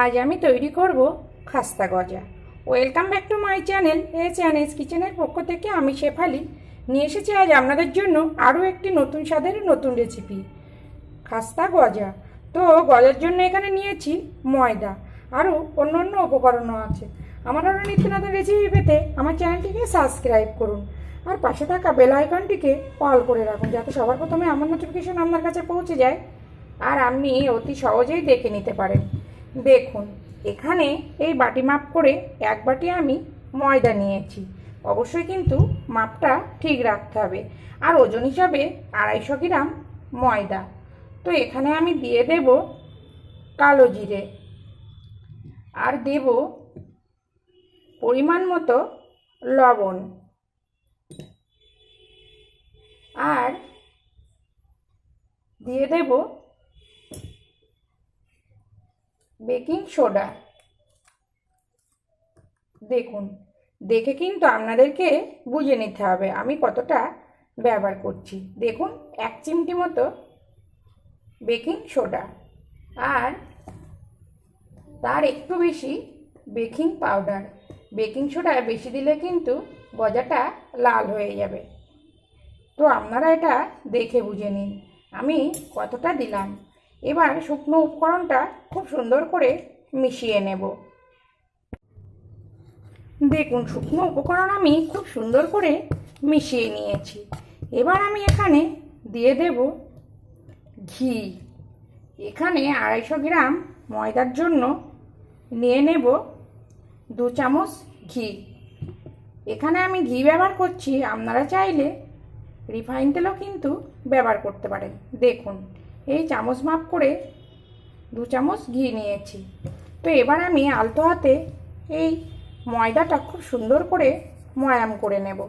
আজ আমি তৈরি করব খাস্তা গজা। Welcome back to my channel A channel কিচেনের পক্ষ থেকে আমি শেফালি নিয়ে এসেছি আজ আপনাদের জন্য আরও একটি নতুন স্বাদের নতুন রেসিপি খাস্তা গজা। তো গজার জন্য এখানে নিয়েছি ময়দা আরও অন্য অন্য উপকরণও আছে। আমার আরও নিত্য নতুন রেসিপি পেতে আমার চ্যানেলটিকে সাবস্ক্রাইব করুন আর পাশে থাকা বেল আইকনটিকে অল করে রাখুন যাতে সবার প্রথমে আমার নোটিফিকেশন আপনার কাছে পৌঁছে যায় আর আপনি অতি সহজেই দেখে নিতে পারেন। দেখুন, এখানে এই বাটি মাপ করে এক বাটি আমি ময়দা নিয়েছি। অবশ্যই কিন্তু মাপটা ঠিক রাখতে হবে। আর ওজন হিসাবে আড়াইশো গ্রাম ময়দা। তো এখানে আমি দিয়ে দেব কালো জিরে। আর দেব পরিমাণ মতো লবণ। আর দিয়ে দেব বেকিং সোডা। দেখুন, দেখে কিন্তু আপনাদেরকে বুঝে নিতে হবে আমি কতটা ব্যবহার করছি। দেখুন, এক চিমটি মতো বেকিং সোডা। আর তার একটু বেশি বেকিং পাউডার। বেকিং সোডা বেশি দিলে কিন্তু গজাটা লাল হয়ে যাবে। তো আপনারা এটা দেখে বুঝে নিন। আমি কতটা দিলাম? এবার শুকনো উপকরণটা খুব সুন্দর করে মিশিয়ে নেব। দেখুন, শুকনো উপকরণ আমি খুব সুন্দর করে মিশিয়ে নিয়েছি। এবার আমি এখানে দিয়ে দেব ঘি। এখানে আড়াইশো গ্রাম ময়দার জন্য নিয়ে নেব দু চামচ ঘি। এখানে আমি ঘি ব্যবহার করছি, আপনারা চাইলে রিফাইন তেলও কিন্তু ব্যবহার করতে পারেন। দেখুন এই চামচ মাপ করে দু চামচ ঘি নিয়েছি। তো এবার আমি আলতো হাতে এই ময়দাটা খুব সুন্দর করে ময়াম করে নেব।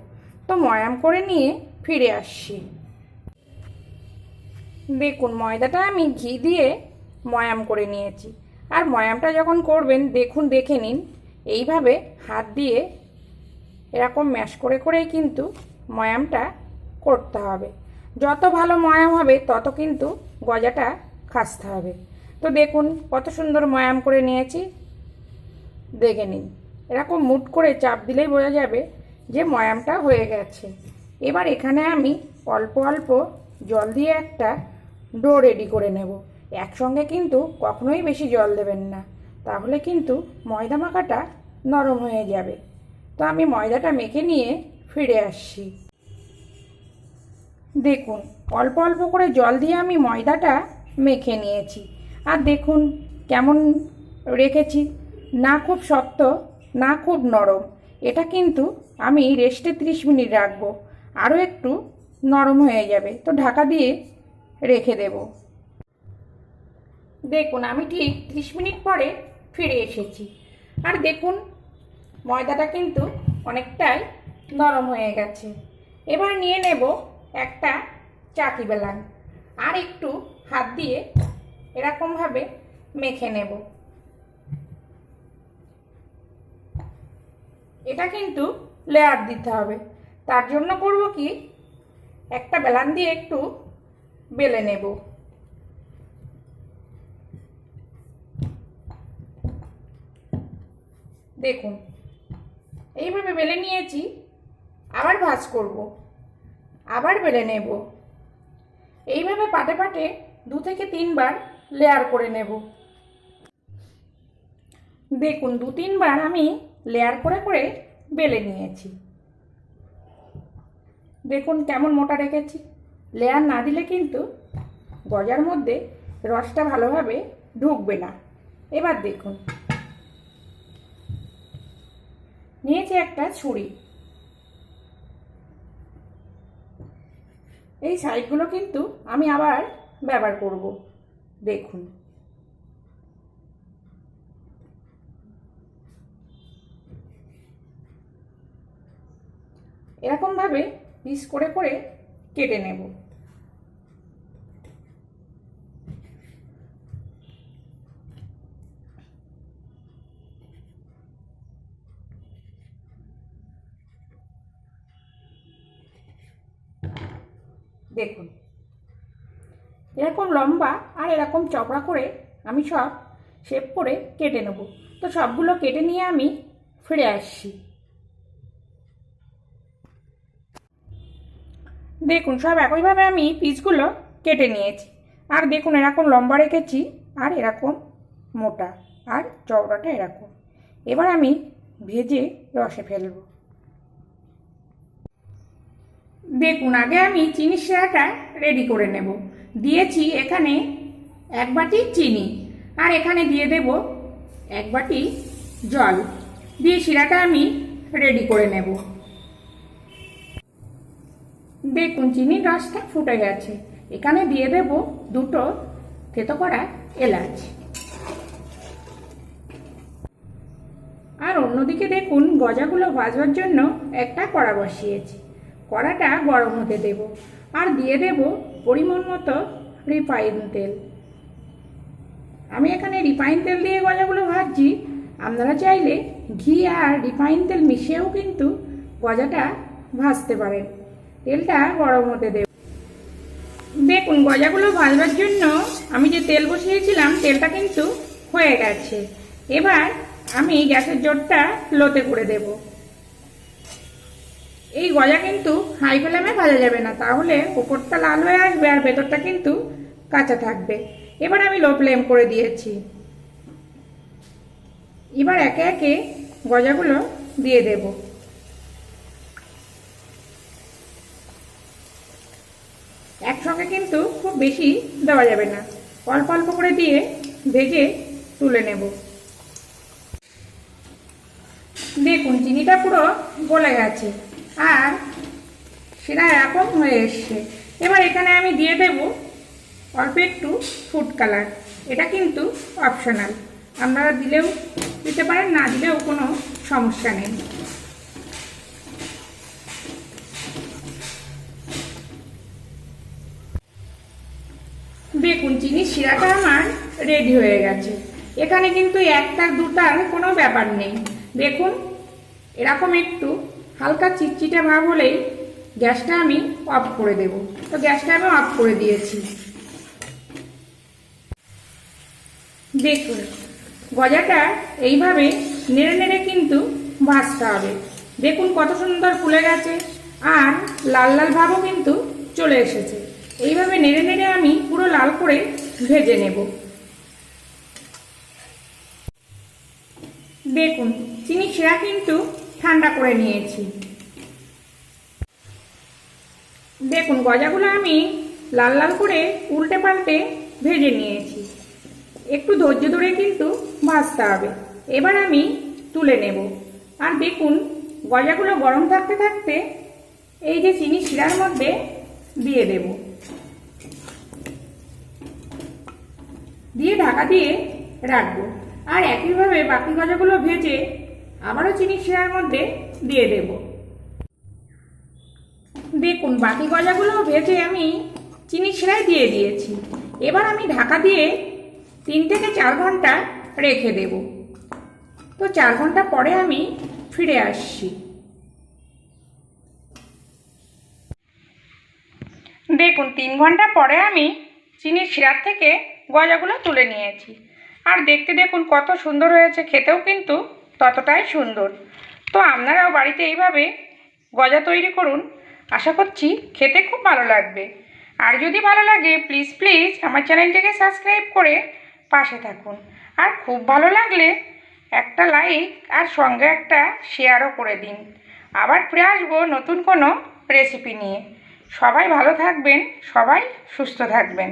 তো ময়াম করে নিয়ে ফিরে আসছি। দেখুন, ময়দাটা আমি ঘি দিয়ে ময়াম করে নিয়েছি। আর ময়ামটা যখন করবেন, দেখুন, দেখে নিন। এইভাবে হাত দিয়ে এরকম ম্যাশ করে করেই কিন্তু ময়ামটা করতে হবে। যত ভালো ময়াম হবে, তত কিন্তু গজাটা খাসতে হবে। তো দেখুন, কত সুন্দর ময়াম করে নিয়েছি। দেখে নিন। এরকম মুট করে চাপ দিলেই বোঝা যাবে যে ময়ামটা হয়ে গেছে। এবার এখানে আমি অল্প অল্প জল দিয়ে একটা ডো রেডি করে নেব। একসঙ্গে কিন্তু কখনোই বেশি জল দেবেন না। তাহলে কিন্তু ময়দা মাখাটা নরম হয়ে যাবে। তো আমি ময়দাটা মেখে নিয়ে ফিরে আসছি। দেখুন, অল্প অল্প করে জল দিয়ে আমি ময়দাটা মেখে নিয়েছি। আর দেখুন, কেমন রেখেছি। না খুব শক্ত, না খুব নরম। এটা কিন্তু আমি রেস্টে 30 মিনিট রাখব। আরও একটু নরম হয়ে যাবে। তো ঢাকা দিয়ে রেখে দেব। দেখুন, আমি ঠিক 30 মিনিট পরে ফিরে এসেছি। আর দেখুন, ময়দাটা কিন্তু অনেকটাই নরম হয়ে গেছে। এবার নিয়ে নেব একটা চাকি বেলান আর একটু হাত দিয়ে এরকমভাবে মেখে নেব। এটা কিন্তু লেয়ার দিতে হবে। তার জন্য করব কি? একটা বেলান দিয়ে একটু বেলে নেব। দেখুন, এইভাবে বেলে নিয়েছি, আবার ভাজ করব। আবার বেলে নেব। এইভাবে পাটে পাটে দু থেকে তিনবার লেয়ার করে নেব। দেখুন, দু তিনবার আমি লেয়ার করে করে বেলে নিয়েছি। দেখুন কেমন মোটা রেখেছি। লেয়ার না দিলে কিন্তু গজার মধ্যে রসটা ভালোভাবে ঢুকবে না। এবার দেখুন। নিয়েছি একটা ছুরি। এই সাইডগুলো কিন্তু আমি আবার ব্যবহার করব। দেখুন। এরকমভাবে পিস করে করে কেটে নেব। দেখুন। এরকম লম্বা আর এরকম চপড়া করে আমি সব শেপ করে কেটে নেব। তো সবগুলো কেটে নিয়ে আমি ফিরে আসছি। দেখুন, সব একইভাবে আমি পিসগুলো কেটে নিয়েছি। আর দেখুন, এরকম লম্বা রেখেছি আর এরকম মোটা আর চওড়াটা এরকম। এবার আমি ভেজে রসে ফেলব। দেখুন, আগে আমি চিনি শিরাটা রেডি করে নেব। দিয়েছি এখানে এক বাটি চিনি, আর এখানে দিয়ে দেব এক বাটি জল। দিয়ে শিরাটা আমি রেডি করে নেব। দেখুন, চিনির রসটা ফুটে গেছে। এখানে দিয়ে দেব দুটো থেতো করা এলাচ। আর অন্যদিকে দেখুন, গজাগুলো ভাজবার জন্য একটা কড়া বসিয়েছি। কড়াটা গরম হতে দেব আর দিয়ে দেব পরিমাণ মতো রিফাইন তেল। আমি এখানে রিফাইন তেল দিয়ে গজাগুলো ভাজছি। আপনারা চাইলে ঘি আর রিফাইন তেল মিশিয়েও কিন্তু গজাটা ভাজতে পারেন। তেলটা গরম হতে দেব। দেখুন, গজাগুলো ভাজবার জন্য আমি যে তেল বসিয়েছিলাম, তেলটা কিন্তু হয়ে গেছে। এবার আমি গ্যাসের জোরটা লোতে করে দেব। এই গজা কিন্তু হাই ফ্লেমে ভাজা যাবে না, তাহলে উপরটা লাল হয়ে আসবে আর ভেতরটা কিন্তু কাঁচা থাকবে। এবার আমি লো ফ্লেম করে দিয়েছি। এবার একে একে গজাগুলো দিয়ে দেব। একসঙ্গে কিন্তু খুব বেশি দেওয়া যাবে না। অল্প অল্প করে দিয়ে ভেজে তুলে নেব। দেখুন, চিনিটা পুরো গলে গেছে। আর সেটা এরকম হয়ে এসছে। এবার এখানে আমি দিয়ে দেব অল্প একটু ফুড কালার এটা কিন্তু অপশনাল আপনারা দিলেও দিতে পারেন, না দিলেও কোনো সমস্যা নেই। দেখুন চিনির শিরাটা আমার রেডি হয়ে গেছে। এখানে কিন্তু একটা দুটার কোনো ব্যাপার নেই। দেখুন, এরকম একটু হালকা চিটচিটে ভাব হলেই গ্যাসটা আমি অফ করে দেব। তো গ্যাসটা আমি অফ করে দিয়েছি। দেখুন, গজাটা এইভাবে নেড়ে নেড়ে কিন্তু ভাজতে হবে। দেখুন কত সুন্দর ফুলে গেছে আর লাল লাল ভাবও কিন্তু চলে এসেছে। এইভাবে নেড়ে নেড়ে আমি পুরো লাল করে ভেজে নেব। দেখুন, চিনি শিরা কিন্তু ঠান্ডা করে নিয়েছি। দেখুন, গজাগুলো আমি লাল লাল করে উল্টে পাল্টে ভেজে নিয়েছি। একটু ধৈর্য ধরে কিন্তু ভাজতে হবে। এবার আমি তুলে নেব। আর দেখুন, গজাগুলো গরম থাকতে থাকতে এই যে চিনি শিরার মধ্যে দিয়ে দেব। দিয়ে ঢাকা দিয়ে রাখব। আর একইভাবে বাকি গজাগুলো ভেজে আবারও চিনি শিরার মধ্যে দিয়ে দেব। দেখুন, বাকি গজাগুলো ভেজে আমি চিনি শিরায় দিয়ে দিয়েছি। এবার আমি ঢাকা দিয়ে তিন থেকে চার ঘণ্টা রেখে দেব। তো চার ঘণ্টা পরে আমি ফিরে আসছি। দেখুন, তিন ঘণ্টা পরে আমি চিনির শিরার থেকে গজাগুলো তুলে নিয়েছি। আর দেখতে দেখুন, কত সুন্দর হয়েছে, খেতেও কিন্তু ততটাই সুন্দর। তো আপনারাও বাড়িতে এইভাবে গজা তৈরি করুন। আশা করছি খেতে খুব ভালো লাগবে। আর যদি ভালো লাগে প্লিজ প্লিজ আমার চ্যানেলটিকে সাবস্ক্রাইব করে পাশে থাকুন। আর খুব ভালো লাগলে একটা লাইক আর সঙ্গে একটা শেয়ারও করে দিন। আবার ফিরে আসব নতুন কোনো রেসিপি নিয়ে। সবাই ভালো থাকবেন, সবাই সুস্থ থাকবেন।